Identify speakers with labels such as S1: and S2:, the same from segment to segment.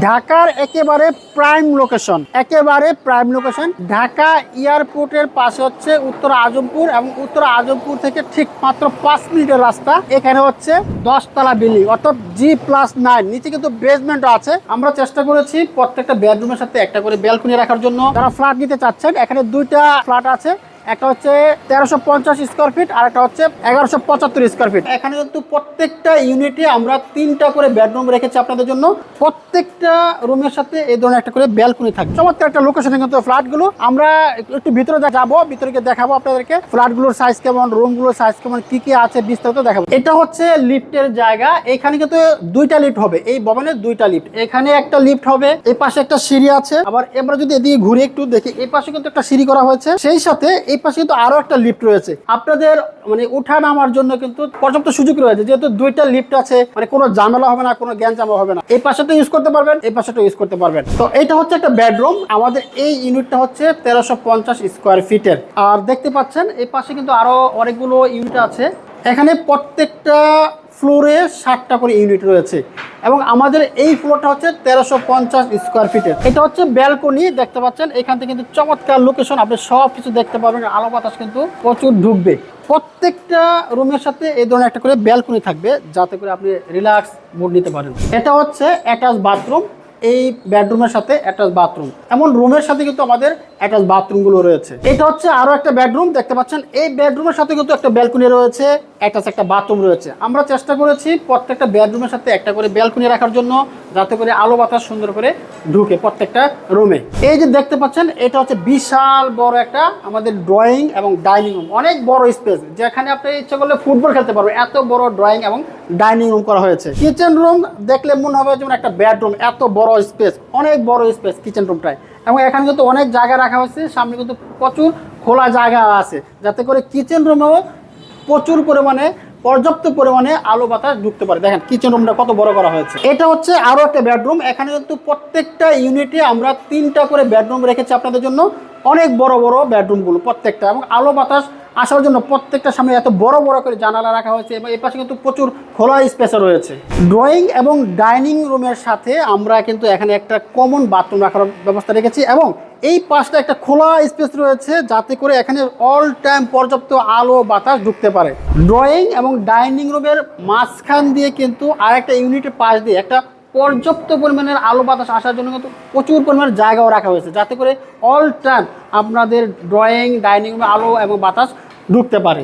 S1: ঢাকার একেবারে prime location একেবারে প্রাইম লোকেশন ঢাকা এয়ারপোর্টের পাশে হচ্ছে উত্তর আজমপুর এবং উত্তর আজমপুর থেকে ঠিক মাত্র পাঁচ মিনিটের রাস্তা। এখানে হচ্ছে দশতলা বিল্ডিং অর্থাৎ জি প্লাস নাইন নিচে কিন্তু বেসমেন্ট আছে। আমরা চেষ্টা করেছি প্রত্যেকটা বেডরুমের সাথে একটা করে ব্যালকনি রাখার জন্য। যারা ফ্ল্যাট নিতে চাচ্ছেন, এখানে দুইটা ফ্ল্যাট আছে। একটা হচ্ছে তেরোশো পঞ্চাশ স্কোয়ার ফিট আর একটা হচ্ছে এগারোশো পঁচাত্তর স্কোয়ার ফিট এখানে কিন্তু প্রত্যেকটা ইউনিটে আমরা তিনটা করে বেডরুম রেখেছি আপনাদের জন্য। প্রত্যেকটা রুমের সাথে এই ধরনের একটা করে ব্যালকনি থাকবে চমৎকার একটা লোকেশনে কিন্তু ফ্ল্যাটগুলো আমরা একটু ভিতরে যাব, ভিতরে দেখাবো আপনাদেরকে। ফ্ল্যাটগুলোর সাইজ কেমন রুমগুলোর সাইজ কেমন, কি কি আছে বিস্তারিত দেখাবো। এটা হচ্ছে লিফটের জায়গা। এখানে কিন্তু দুইটা লিফট হবে। এই ভবনের দুইটা লিফট এখানে একটা লিফট হবে এই পাশে একটা সিঁড়ি আছে। আবার এবার যদি এদিকে ঘুরে একটু দেখি এই পাশে কিন্তু একটা সিঁড়ি করা হয়েছে। সেই সাথে এই পাশে কিন্তু আরও একটা লিফট রয়েছে। আপনাদের মানে উঠা নামার জন্য কিন্তু পর্যাপ্ত সুযোগ রয়েছে। যেহেতু দুইটা লিফট আছে মানে কোনো ঝামেলা হবে না, কোনো জ্ঞান জামা হবে না। এই পাশে তো ইউজ করতে পারবেন, এই পাশে তো ইউজ করতে পারবেন। তো এটা হচ্ছে একটা বেডরুম আমাদের এই ইউনিটটা হচ্ছে তেরোশো স্কোয়ার ফিটের আর দেখতে পাচ্ছেন, এই পাশে কিন্তু আরও অনেকগুলো ইউনিট আছে। এখানে প্রত্যেকটা ফ্লোরে ষাটটা করে ইউনিট রয়েছে এবং আমাদের এই ফ্লোরটা হচ্ছে তেরোশো পঞ্চাশ স্কোয়ার ফিটের। এটা হচ্ছে ব্যালকনি, দেখতে পাচ্ছেন। এখান থেকে কিন্তু চমৎকার লোকেশন আপনি সব কিছু দেখতে পাবেন। আলো বাতাস কিন্তু প্রচুর ঢুকবে। প্রত্যেকটা রুমের সাথে এই ধরনের একটা করে ব্যালকনি থাকবে, যাতে করে আপনি রিল্যাক্স মুড নিতে পারেন। এটা হচ্ছে অ্যাটাচ বাথরুম এই বেডরুমের সাথে অ্যাটাচ বাথরুম এমন রুমের সাথে কিন্তু আমাদের অ্যাটাচ বাথরুমগুলো রয়েছে। এটা হচ্ছে আরও একটা বেডরুম দেখতে পাচ্ছেন? এই বেডরুমের সাথে কিন্তু একটা ব্যালকনি রয়েছে অ্যাটাচ একটা বাথরুম রয়েছে। আমরা চেষ্টা করেছি প্রত্যেকটা বেডরুমের সাথে একটা করে ব্যালকনি রাখার জন্য, যাতে করে আলো বাতাস সুন্দর করে ঢুকে প্রত্যেকটা রুমে এই যে দেখতে পাচ্ছেন, এটা হচ্ছে বিশাল বড় একটা আমাদের ড্রয়িং এবং ডাইনিং রুম অনেক বড় স্পেস যেখানে আপনি ইচ্ছা করলে ফুটবল খেলতে পারবেন। এত বড় ড্রয়িং এবং ডাইনিং রুম করা হয়েছে। কিচেন রুম দেখলে মনে হবে যেমন একটা বেডরুম এত বড় স্পেস, অনেক বড় স্পেস কিচেন রুমটায় এবং এখানে কিন্তু অনেক জায়গা রাখা হয়েছে, সামনে কিন্তু প্রচুর খোলা জায়গা আছে। যাতে করে কিচেন রুমেও প্রচুর পরিমাণে পর্যাপ্ত পরিমাণে আলো বাতাস ঢুকতে পারে। দেখেন কিচেন রুমটা কত বড় করা হয়েছে। এটা হচ্ছে আরও একটা বেডরুম এখানে কিন্তু প্রত্যেকটা ইউনিটে আমরা তিনটা করে বেডরুম রেখেছি আপনাদের জন্য। অনেক বড় বড় বেডরুমগুলো প্রত্যেকটা। এবং আলো বাতাস আসার জন্য প্রত্যেকটা সামনে এত বড় বড় করে জানালা রাখা হয়েছে এবং এই পাশে কিন্তু প্রচুর খোলা স্পেসও রয়েছে। ড্রয়িং এবং ডাইনিং রুমের সাথে আমরা কিন্তু এখানে একটা কমন বাথরুম রাখার ব্যবস্থা রেখেছি এবং এই পাশটা একটা খোলা স্পেস রয়েছে যাতে করে এখানে অল টাইম পর্যাপ্ত আলো বাতাস ঢুকতে পারে। ড্রয়িং এবং ডাইনিং রুমের মাঝখান দিয়ে কিন্তু আরেকটা ইউনিটের পাশ দিয়ে একটা পর্যাপ্ত পরিমাণের আলো বাতাস আসার জন্য কিন্তু প্রচুর পরিমাণের জায়গাও রাখা হয়েছে যাতে করে অল টাইম আপনাদের ড্রয়িং ডাইনিং রুমে আলো এবং বাতাস ঢুকতে পারে।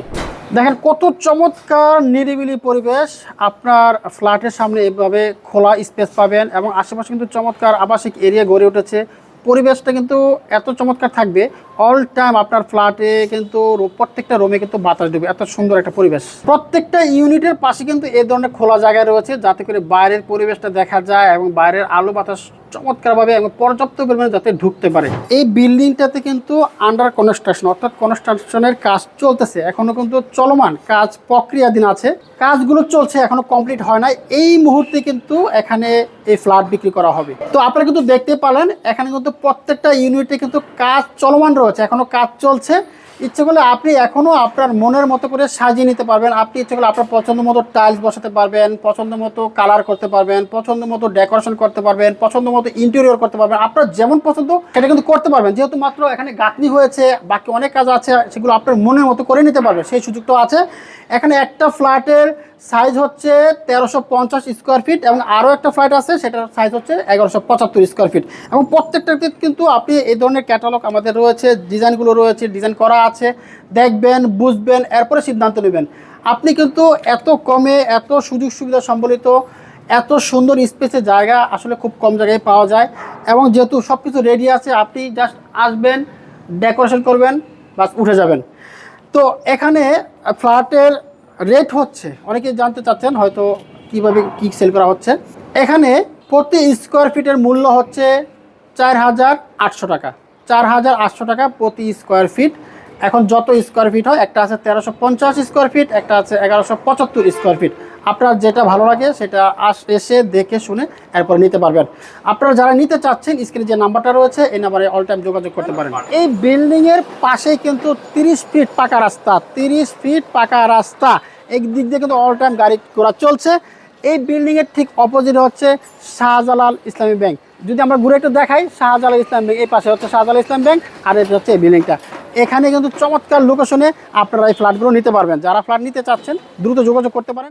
S1: দেখেন কত চমৎকার নিরিবিলি পরিবেশ আপনার ফ্ল্যাটের সামনে এভাবে খোলা স্পেস পাবেন এবং আশেপাশে কিন্তু চমৎকার আবাসিক এরিয়া গড়ে উঠেছে। পরিবেশটা কিন্তু এত চমৎকার থাকবে। অল টাইম আপনার ফ্ল্যাটে কিন্তু প্রত্যেকটা রুমে কিন্তু বাতাস দেবে। এত সুন্দর একটা পরিবেশ। প্রত্যেকটা ইউনিটের পাশে কিন্তু এ ধরনের খোলা জায়গা রয়েছে, যাতে করে বাইরের পরিবেশটা দেখা যায় এবং বাইরের আলো বাতাস চমৎকারভাবে এবং পর্যাপ্ত পরিমাণে যাতে ঢুকতে পারে। এই বিল্ডিংটাতে কিন্তু আন্ডার কনস্ট্রাকশন অর্থাৎ কনস্ট্রাকশনের কাজ চলতেছে। এখনও কিন্তু চলমান কাজ প্রক্রিয়াধীন আছে। কাজগুলো চলছে, এখনও কমপ্লিট হয় নাই। এই মুহূর্তে কিন্তু এখানে এই ফ্ল্যাট বিক্রি করা হবে। তো আপনারা কিন্তু দেখতে পালেন এখানে কিন্তু প্রত্যেকটা ইউনিটে কিন্তু কাজ চলমান রয়েছে। এখনও কাজ চলছে। ইচ্ছে করলে আপনি এখনও আপনার মনের মতো করে সাজিয়ে নিতে পারবেন। আপনি ইচ্ছে করলে আপনার পছন্দ মতো টাইলস বসাতে পারবেন, পছন্দ মতো কালার করতে পারবেন, পছন্দ মতো ডেকোরেশন করতে পারবেন, পছন্দ মতো ইন্টেরিয়র করতে পারবেন। আপনার যেমন পছন্দ সেটা কিন্তু করতে পারবেন। যেহেতু মাত্র এখানে গাঁথনি হয়েছে, বাকি অনেক কাজ আছে, সেগুলো আপনার মনের মতো করে নিতে পারবেন। সেই সুযোগটাও আছে। এখানে একটা ফ্ল্যাটের সাইজ হচ্ছে তেরোশো পঞ্চাশ স্কোয়ার ফিট এবং আরও একটা ফ্ল্যাট আছে, সেটার সাইজ হচ্ছে এগারোশো পঁচাত্তর স্কোয়ার ফিট। এবং প্রত্যেকটাতে কিন্তু আপনি এই ধরনের ক্যাটালগ আমাদের রয়েছে, ডিজাইনগুলো রয়েছে, ডিজাইন করা আছে। দেখবেন, বুঝবেন, এরপরে সিদ্ধান্ত নেবেন। আপনি কিন্তু এত কমে এত সুযোগ সুবিধা সম্বলিত, এত সুন্দর স্পেসের জায়গা আসলে খুব কম জায়গায় পাওয়া যায়। এবং যেহেতু সব কিছু রেডি আছে, আপনি জাস্ট আসবেন ডেকোরেশন করবেন, বাস উঠে যাবেন। তো এখানে ফ্ল্যাটের রেট হচ্ছে। অনেকে জানতে চাচ্ছেন হয়তো কীভাবে কি সেল করা হচ্ছে। এখানে প্রতি স্কোয়ার ফিটের মূল্য হচ্ছে চার হাজার আটশো টাকা। চার হাজার আটশো টাকা প্রতি স্কোয়ার ফিট এখন যত স্কোয়ার ফিট হয়, একটা আছে তেরোশো পঞ্চাশ স্কোয়ার ফিট একটা আছে এগারোশো পঁচাত্তর স্কোয়ার ফিট আপনার যেটা ভালো লাগে সেটা আস এসে দেখে শুনে এরপর নিতে পারবেন। আপনারা যারা নিতে চাচ্ছেন স্ক্রিনে যে নাম্বারটা রয়েছে, এই নাম্বারে অল টাইম যোগাযোগ করতে পারেন। এই বিল্ডিংয়ের পাশেই কিন্তু তিরিশ ফিট পাকা রাস্তা, তিরিশ ফিট পাকা রাস্তা। দিক দিয়ে কিন্তু অল টাইম গাড়ি ঘোড়া চলছে। এই বিল্ডিং এর ঠিক অপোজিট হচ্ছে শাহজালাল ইসলামী ব্যাংক যদি আমরা ঘুরে একটু দেখাই, শাহজালাল ইসলাম ব্যাংক এই পাশে হচ্ছে শাহজালাল ইসলাম ব্যাংক আর এটা হচ্ছে এই বিল্ডিংটা এখানে কিন্তু চমৎকার লোকেশনে আপনারা এই ফ্ল্যাটগুলো নিতে পারবেন। যারা ফ্ল্যাট নিতে চাচ্ছেন, দ্রুত যোগাযোগ করতে পারেন।